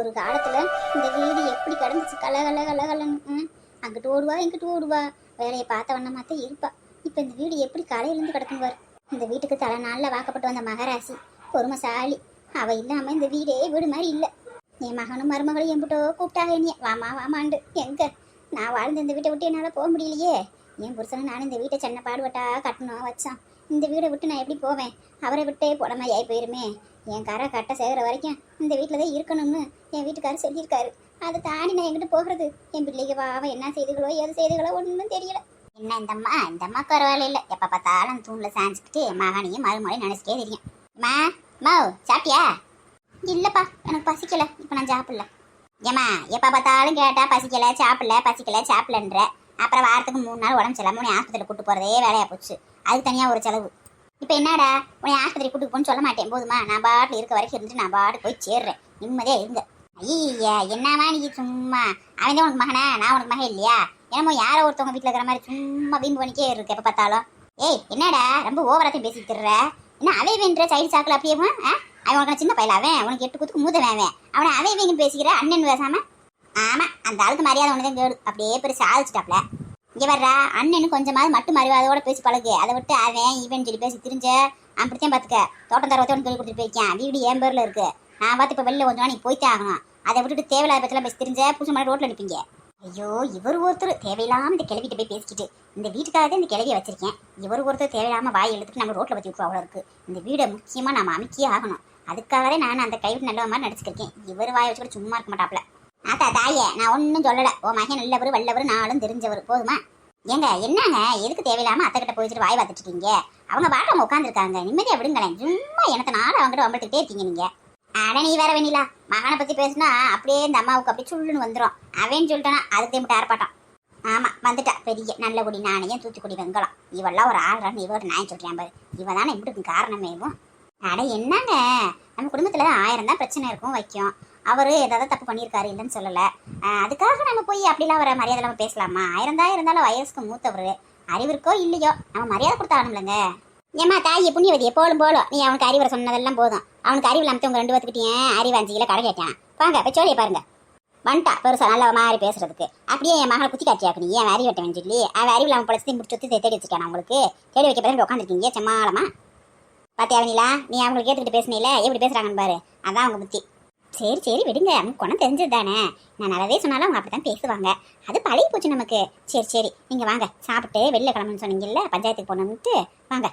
ஒரு காலத்துல இந்த வீடு எப்படி கிடந்துச்சு? கல கல கல கலன்னு அங்கிட்டு ஓடுவா இங்கிட்டு ஓடுவா. வேலையை பார்த்த வண்ணமாத்தான் இருப்பா. இப்போ இந்த வீடு எப்படி கலையிலேருந்து கிடக்குவார் பாரு. இந்த வீட்டுக்கு தலை நாளில் வாக்கப்பட்டு வந்த மகராசி. பொறுமைசாலி. அவ இல்லாம இந்த வீடே வீடு மாதிரி இல்லை. என் மகனும் மருமகளும் எம்பிட்டோ கூப்பிட்டாங்க என்னைய வாமா வாமாண்டு எங்க? நான் வாழ்ந்த இந்த வீட்டை விட்டு என்னால் போக முடியலையே. என் புருஷனை நான் இந்த வீட்டை சென்ன பாடுபட்டா கட்டணும் வச்சான். இந்த வீடை விட்டு நான் எப்படி போவேன்? அவரை விட்டே போட போயிருமே. என் கரை கட்டை சேர்கிற வரைக்கும் இந்த வீட்டில் தான் இருக்கணும்னு என் வீட்டுக்காரர் சொல்லியிருக்காரு. அதை தாண்டி நான் எங்கிட்ட போகிறது? என் பிள்ளைக்கு பாவம் என்ன செய்துகளோ எது செய்துகளோ ஒன்றும் தெரியல. என்ன இந்தம்மா இந்தம்மா பரவாயில்ல இல்லை. எப்போ பார்த்தாலும் தூணில் சாஞ்சிக்கிட்டு மகனையும் மறுமொழி நினச்சிட்டே தெரியும். மா மாவ் சாப்பிட்டியா? இல்லைப்பா எனக்கு பசிக்கலை. இப்போ நான் சாப்பிடல. ஏம்மா எப்போ பார்த்தாலும் கேட்டால் பசிக்கலை சாப்பிடல பசிக்கலை சாப்பிடலன்ற. அப்புறம் வாரத்துக்கு மூணு நாள் உடம்பு சரியில்லாம உன்னை ஆஸ்பத்திரி கூட்டு போகிறதே வேலையாக போச்சு. அதுக்கு தனியாக ஒரு செலவு. இப்போ என்னடா? உன்னை ஆஸ்பத்திரி கூட்டு போன்னு சொல்ல மாட்டேன். போதுமா? நான் பாட்டில் இருக்க வரைக்கும் இருந்துட்டு நான் பாட்டு போய் சேர்றேன். நிம்மதியாக இருங்க. ஐயா என்னவா நீ சும்மா? அவன் தான் உனக்கு மகனா? நான் உனக்கு மகன் இல்லையா? என்னமோ யாரோ ஒருத்தவங்க வீட்டில் இருக்கிற மாதிரி சும்மா வீம்பு பண்ணிக்கே இருக்கு எப்போ பார்த்தாலும். ஏய் என்னடா? ரொம்ப ஓவராத்தையும் பேசிட்டு இருற என்ன அவை வேண்ட சைடு சாக்கில் அப்படியே அவன் உனக்கு சின்ன பையல அவன்? உனக்கு எட்டு குத்துக்கு மூத்த அவன். அவனை அவை வேங்கன்னு பேசிக்கிற அண்ணன் பேசாம? ஆமா அந்த ஆளுக்கு மரியாதை ஒன்று தான் கேடு அப்படியே பெருசு சாதிச்சிட்டாப்ல. இங்க வர்றா அண்ணனு கொஞ்சமாவது மட்டும் மரியாதையோட பேசி பழகு. அதை விட்டு அவன் ஈவன் சொல்லி பேசி திரிஞ்ச அப்படித்தான் பாத்துக்க. தோட்டம் தரவத்தை சொல்லி கொடுத்துட்டு போயிருக்கேன் வீடு என் பேர்ல இருக்கு. நான் பார்த்து இப்போ வெளில கொஞ்சம் நாள் போய்த்தே ஆகணும். அதை விட்டுட்டு தேவையில்லாத பத்திலாம் பேசி தெரிஞ்ச புதுசு மாதிரி ரோட்டில் நிற்பீங்க ஐயோ இவர் ஒருத்தர் தேவையில்லாம இந்த கிளவிட்டு போய் பேசிக்கிட்டு இந்த வீட்டுக்காக இந்த கிளவியை வச்சிருக்கேன். இவர் ஒருத்தர் தேவையில்லாம வாய் எழுத்துட்டு நம்ம ரோட்டில் பற்றி விட்டு அவ்வளோ இருக்கு. இந்த வீடை முக்கியமாக நம்ம அமைக்கியே ஆகணும். அதுக்காகவே நான் அந்த கைவிட்டு நல்ல மாதிரி நடிச்சிருக்கேன் இவர் வாய் வச்சுக்கிட்டு சும்மா இருக்க மாட்டாப்ல. ஆத்தா தாயே நான் ஒன்றும் சொல்லல. ஓ மகன் நல்லவர் வல்லவர் நாளும் தெரிஞ்சவர். போதுமா? ஏங்க என்னங்க? எதுக்கு தேவையில்லாம அத்தை கிட்ட போயிட்டு வாய் பார்த்துட்டு இருக்கீங்க? அவங்க பாட்டு அவங்க உட்காந்துருக்காங்க நிம்மதியா விடுங்களேன். சும்மா எனக்கு நாள் அவங்ககிட்ட வம்பளத்துக்கிட்டே இருக்கீங்க நீங்க. அட நீ வேற வேணிலா மகனை பத்தி பேசுனா அப்படியே இந்த அம்மாவுக்கு அப்படியே சுள்ளுன்னு வந்துடும் அவன் சொல்லிட்டானா அதுக்கு மட்டும் ஆர்ப்பாட்டம். ஆமா வந்துட்டா. பெரிய நல்ல குடி நாணயம் தூத்துக்குடி வெங்கலம். இவெல்லாம் ஒரு ஆள்றான்னு இவ ஒரு நான் சொல்றேன் பாரு. இவ தானே இப்படி இருக்கும் காரணமேவும் அட என்னங்க? நம்ம குடும்பத்துல ஆயிரம் தான் பிரச்சனை இருக்கும் வைக்கும். அவரு ஏதாவது தப்பு பண்ணியிருக்காரு இல்லைன்னு சொல்லல. அதுக்காக நம்ம போய் அப்படிலாம் வர மரியாதை நம்ம பேசலாமா? ஆயிரம் தான் இருந்தாலும் வயசுக்கு மூத்தவர். அறிவிற்கோ இல்லையோ நம்ம மரியாதை கொடுத்தாகணும்லங்க ஏமா தாய் புண்ணியவதி எப்போலும் போலும். நீ அவனுக்கு அறிவுரை சொன்னதெல்லாம் போதும். அவனுக்கு அறிவு இல்லாமல் உங்க ரெண்டு பேத்துக்கிட்டேன் அறிவு அஞ்சு கிலோ கடை கேட்டான். வாங்க போய் பாருங்க. வந்துட்டா பெருசா நல்ல மாதிரி பேசுறதுக்கு. அப்படியே என் மகளை குத்தி காட்சியாக்கு நீ. ஏன் அறிவு வெட்டவன் சொல்லி அவன் அறிவு இல்லாமல் பழச்சு முடிச்சு சுத்தி தேடி வச்சுட்டான் உங்களுக்கு? தேடி வைக்க பிறகு உட்காந்துருக்கீங்க செம்மாளமா? பாத்தியாவனிலா நீ அவங்களுக்கு கேட்டுக்கிட்டு பேசுனீல? எப்படி பேசுறாங்கன்னு பாரு. அதான் அவங்க புத்தி. சரி சரி விடுங்க. அவங்க குணம் தெரிஞ்சது தானே நான் நல்லதே சொன்னாலும் அவங்க அப்படித்தான் பேசுவாங்க. அது பழகி போச்சு நமக்கு. சரி சரி. நீங்கள் வாங்க. சாப்பிட்டு வெளில கிளம்புன்னு சொன்னீங்கல்ல பஞ்சாயத்துக்கு போனோம்ட்டு வாங்க.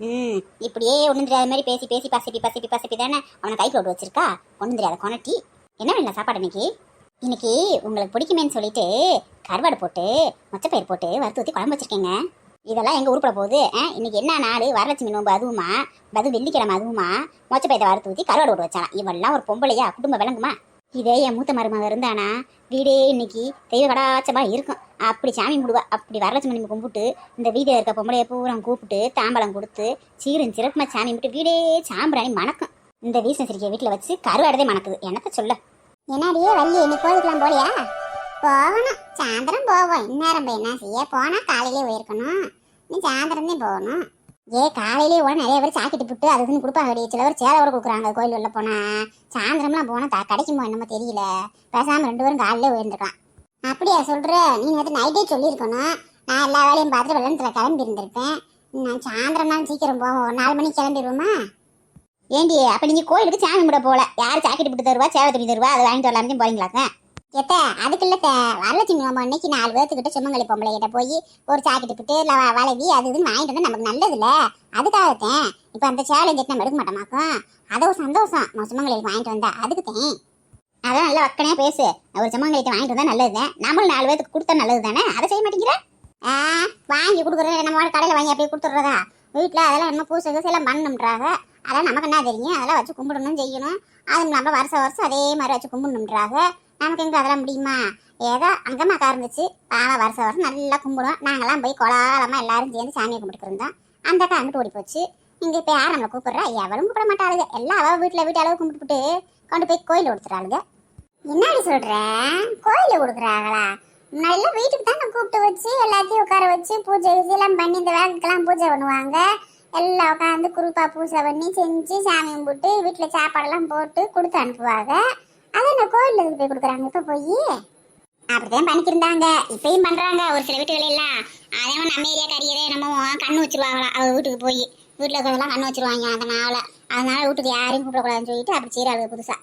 ம் இப்படியே ஒன்றும் தெரியாத மாதிரி பேசி பேசி பசிப்பி பசிப்பி பசிப்பி தானே அவனை கை போட்டு வச்சிருக்கா? ஒன்றும் தெரியாத கொனட்டி என்ன வேணும் சாப்பாடு இன்னைக்கு? இன்னைக்கு உங்களுக்கு பிடிக்குமேன்னு சொல்லிட்டு கருவாடு போட்டு மொச்சப்பயிர் போட்டு வறுத்து ஊற்றி குழம்பு வச்சிருக்கேங்க. இதெல்லாம் எங்கே உருப்பட போகுது. இன்னைக்கு என்ன நாள்? வரலட்சுமி நோம்பு அதுவுமா? அது வெள்ளிக்கிழமை அதுவுமா? மொச்சப்பயத்தை வறுத்து ஊற்றி கருவாடு போட்டு வச்சாலாம் இவெல்லாம் ஒரு பொம்பளையா குடும்ப விளங்குமா? இதே என் மூத்த மருமக இருந்தானா? வீடே இன்னைக்கு தெய்வ கடாச்சமாக இருக்கும். அப்படி சாமி கும்பிடுவா. அப்படி வரலட்சுமி நம்ம கும்பிட்டு இந்த வீதியில் இருக்க பொம்பளைய பூரா கூப்பிட்டு தாம்பலம் கொடுத்து சீரும் சிறப்புமா சாமி கும்பிட்டு வீடே சாம்பிராணி மணக்கும். இந்த வீசன் சிரிக்க வீட்டில் வச்சு கருவாடதே மணக்குது. என்னத்த சொல்ல? என்னடியே வள்ளி இன்னைக்கு கோயிலுக்குலாம் போலியா போகணும். சாயந்தரம் போவோம். இந்நேரம் போய் என்ன செய்ய? போனால் காலையிலே போயிருக்கணும். நீ சாயந்தரம்தான் போகணும். ஏ காலையிலே உடனே நிறைய பேர் சாக்கிட்டு புட்டு அது இதுன்னு கொடுப்பாங்க சில பேர் சேலை கூட கொடுக்குறாங்க கோயில் உள்ள போனால் சாயந்தரம்லாம் போனால் த கிடைக்குமோ என்னமோ தெரியல. பேசாமல் ரெண்டு பேரும் காலையிலே போயிருந்துருக்கலாம். அப்படியா சொல்கிற நீ நேற்று நைட்டே சொல்லியிருக்கணும். நான் எல்லா வேலையும் பார்த்துட்டு வெள்ளத்தில் கிளம்பி இருந்திருப்பேன் நான் சாயந்தரம் சீக்கிரம் போவோம். ஒரு நாலு மணிக்கு கிளம்பிடுவோமா? ஏண்டி அப்போ நீங்கள் கோயிலுக்கு சாமி கூட போல. யார் சாக்கெட்டு போட்டு தருவா? சேவை துணி தருவா? அதை வாங்கிட்டு வரலாமே போறீங்களாக்க எத்த அதுக்கு இல்லை வரலட்சுமி மாமா அன்னைக்கு நாலு பேர்த்துக்கிட்ட சுமங்கலி பொம்பளை கிட்ட போய் ஒரு சாக்கெட்டு பிட்டு இல்லை வளைவி அது இதுன்னு வாங்கிட்டு வந்தால் நமக்கு நல்லது இல்லை அதுக்காகத்தேன் இப்போ அந்த சேலஞ்சு நம்ம எடுக்க மாட்டோமாக்கும்? அது ஒரு சந்தோஷம் நம்ம சுமங்கலிக்கு வாங்கிட்டு வந்தா. அதுக்குத்தேன் அதான் நல்லா வக்கனையாக பேசு. ஒரு சுமங்கலிக்கு வாங்கிட்டு வந்தா நல்லதுதான் நம்மளும் நாலு பேர்த்துக்கு கொடுத்தா நல்லது தானே? அதை செய்ய மாட்டேங்கிற? ஆ, வாங்கி கொடுக்குறது நம்ம கடையில் வாங்கி அப்படியே கொடுத்துட்றதா? வீட்டில் அதெல்லாம் நம்ம பூசை கீசை எல்லாம் பண்ணணுன்றாங்க அதெல்லாம் நமக்கு என்ன தெரியும்? அதெல்லாம் வச்சு கும்பிடணும் செய்யணும். அதுவும் நம்ம வருஷம் வருஷம் அதே மாதிரி வச்சு கும்பிடணுன்றாங்க. நமக்கு எங்கே அதெல்லாம் முடியுமா? ஏதோ அங்கம்மாக்கா இருந்துச்சு. பாவம் வருஷம் வருஷம் நல்லா கும்பிடுவோம். நாங்களாம் போய் கோலாலமாக எல்லாரும் சேர்ந்து சாமியை கும்பிட்டு இருந்தோம். அந்த அக்கா அங்கிட்டு ஓடி போச்சு இங்கே இப்போ யார் நம்மளை கூப்பிட்றா? எவளும் கூப்பிட மாட்டாளுங்க எல்லாம் அவள் வீட்டில் வீட்டு அளவு கும்பிட்டுட்டு கொண்டு போய் கோயில் கொடுத்துறாளுங்க என்னடி சொல்ற? கோயில கொடுக்குறாங்களா முன்னாடிலாம் வீட்டுக்கு தான் கூப்பிட்டு வச்சு எல்லாத்தையும் உட்கார வச்சு பூஜை எல்லாம் பண்ணி இந்த வேலைக்கெல்லாம் பூஜை பண்ணுவாங்க. எல்லாம் உட்காந்து குரூப்பா பூஜை பண்ணி செஞ்சு சாமி கும்பிட்டு வீட்டில் சாப்பாடெல்லாம் போட்டு கொடுத்து அனுப்புவாங்க அதை இந்த கோயில் போய் கொடுக்குறாங்க? இப்ப போய்? அப்படிதான் பண்ணிக்கிருந்தாங்க இப்பயும் பண்றாங்க. ஒரு சில வீட்டுகள் எல்லாம் அதே மாதிரி நம்ம ஏரியா கரியதே என்னமோ கண்ணு வச்சிருவாங்களா? அவள் வீட்டுக்கு போய். வீட்டுல இருக்கிறதெல்லாம் கண்ணு வச்சிருவாங்க. அதனால் அதனால வீட்டுக்கு யாரையும் கூப்பிடக்கூடாதுன்னு சொல்லிட்டு அப்படி செய்யறாங்க புதுசா.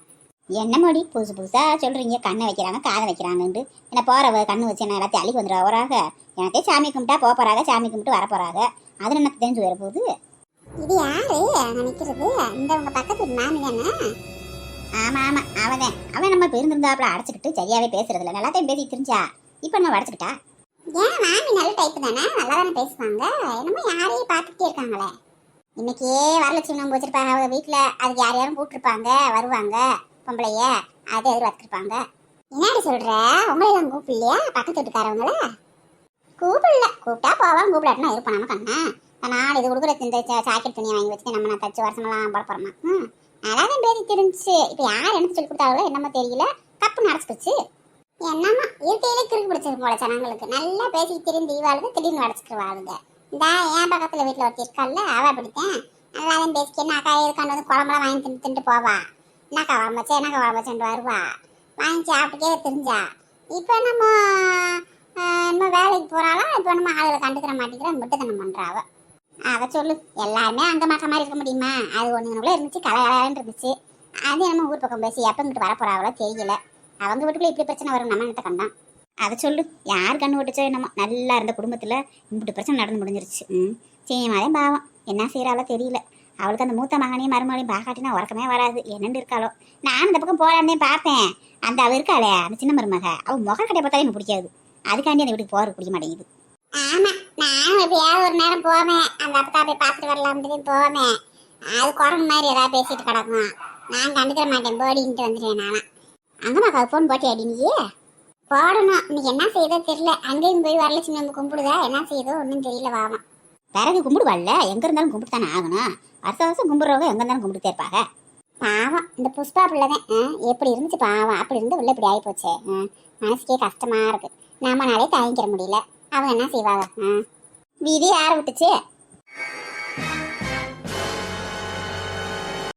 என்ன மொழி? புதுசு புதுசா சொல்றீங்க. கண்ணை வைக்கிறாங்க காதை வைக்கிறாங்கன்ட்டு. என்ன போறவ? கண்ணு வச்சு என்ன எல்லாத்தையும் அள்ளி வந்துடுவா போறாங்க எனக்கே சாமி கும்பிட்டா போக போறாங்க சாமி கும்பிட்டு வர போறாங்க அது என்ன தெரிஞ்சு வர போகுது. இது யாரு? அங்க நிக்கிறது இந்த உங்க பக்கத்து வீட்டு மாமி தானே? ஆமா ஆமா அவன். அவன் நம்ம பெருந்திருந்தாப்புல அடைச்சிக்கிட்டு சரியாவே பேசுறது இல்ல. நல்லாத்தையும் பேசி தெரிஞ்சா இப்ப நம்ம அடைச்சிக்கிட்டா? ஏன் மாமி நல்ல டைப் தானே? நல்லா தானே பேசுவாங்க? என்னமோ யாரையும் பார்த்துட்டே இருக்காங்களே. இன்னைக்கே வரலட்சுமி நோம்பு வச்சிருப்பாங்க. அவங்க வீட்டுல அதுக்கு யார் யாரும் கூப்பிட்டுருப்பாங்க? வருவாங்க. பொம்பளைய அதை எதிர்பார்த்துருப்பாங்க என்னடி சொல்ற? உங்களை எல்லாம் கூப்பிடலையா? பக்கத்து வீட்டுக்காரவங்கள? கூப்பிடல. கூப்பிட்டா போவான். கூப்பிடாட்டினா இருப்போம் நம்ம கண்ணா. நான் இது கொடுக்குற இந்த சாக்கெட் துணியை வாங்கி வச்சுட்டு நம்ம நான் தச்சு வருஷமெல்லாம் போட போறோமா ம். நல்லா தான் பேசி இப்போ யார் எனக்கு சொல்லி கொடுத்தாங்களோ என்னமோ தெரியல. கப்பு போச்சு என்னம்மா இயற்கையிலே கிறுக்கு பிடிச்சிருக்கு போல ஜனங்களுக்கு. நல்லா பேசி திரிந்து தீபாவளி திடீர்னு அடைச்சிக்கிருவாளுங்க. இந்த என் பக்கத்தில் வீட்டில் ஒருத்தி இருக்கல்ல அவ பிடித்தேன் நல்லா தான் பேசிக்க என்ன அக்கா இருக்காண்டு வந்து குழம்புலாம் வாங்கி தின்னு தின்ட்டு போவா? என்னக்கா குழம்பு என்னக்கா குழம்பு வருவா? வாங்கி சாப்பிட்டுக்கே தெரிஞ்சா. இப்போ நம்ம நம்ம வேலைக்கு போகிறாளா இப்போ நம்ம அதில் கண்டுக்கிற மாட்டேங்கிற முட்டுத்தனம் பண்றாவ அதை சொல்லு. எல்லாருமே அந்த மாற்ற மாதிரி இருக்க முடியுமா? அது ஒண்ணுக்குள்ள இருந்துச்சு கலகலன்னு இருந்துச்சு. அது நம்ம ஊர் பக்கம் பேசி எப்போ இங்கிட்டு வர போறாவளோ தெரியல. அவங்க வீட்டுக்குள்ளே இப்படி பிரச்சனை வரும் நம்ம என்னத்த கண்டான். அதை சொல்லு. யார் கண்ணு விட்டுச்சோ என்னமோ. நல்லா இருந்த குடும்பத்தில் இப்படி பிரச்சனை நடந்து முடிஞ்சிருச்சு. ம். சீமாதே பாவம். என்ன செய்கிறாளோ தெரியல. அவளுக்கு அந்த மூத்த மகனையும் மருமகளையும் பார்க்காட்டினா உறக்கமே வராது. என்னென்னு இருக்காளோ. நான் இந்த பக்கம் போகலான்னே பார்ப்பேன் அந்த அவள் இருக்காளே அந்த சின்ன மருமக. அவள் முக கடையை பார்த்தாலே எனக்கு பிடிக்காது. அதுக்காண்டி அந்த வீட்டுக்கு போறது பிடிக்க மாட்டேங்குது. ஆமா நானும் எப்பயாவது ஒரு நேரம் போவேன். அந்த அப்பா போய் பார்த்துட்டு வரலாம்னு போவேன். அது குரங்கு மாதிரி ஏதாவது பேசிட்டு கிடக்கும். நான் கண்டுக்கிற மாட்டேன். போடின்ட்டு வந்துடுவேன் நானா. அங்கம்மா ஃபோன் போட்டி அடி நீயே போடணும். இன்னைக்கு என்ன செய்யுதோ தெரியல. அங்கேயும் போய் வரலட்சுமி நம்ம கும்பிடுதா? என்ன செய்யுதோ ஒன்றும் தெரியல வாவம் பிறகு கும்பிடுவாள்ல? எங்கே இருந்தாலும் கும்பிட்டு தானே ஆகணும். வருஷம் வருஷம் கும்பிடுறவங்க எங்கே இருந்தாலும் கும்பிட்டு இருப்பாங்க. பாவம். இந்த புஷ்பா பிள்ளைதான். ஆ, எப்படி இருந்துச்சு பாவம்? அப்படி இருந்து உள்ள இப்படி ஆகி போச்சே மனசுக்கே இருக்குது இருக்கு. நம்மனாலே தாங்கிக்கிற முடியல. அவங்க என்ன செய்வாங்க வீதி யாரை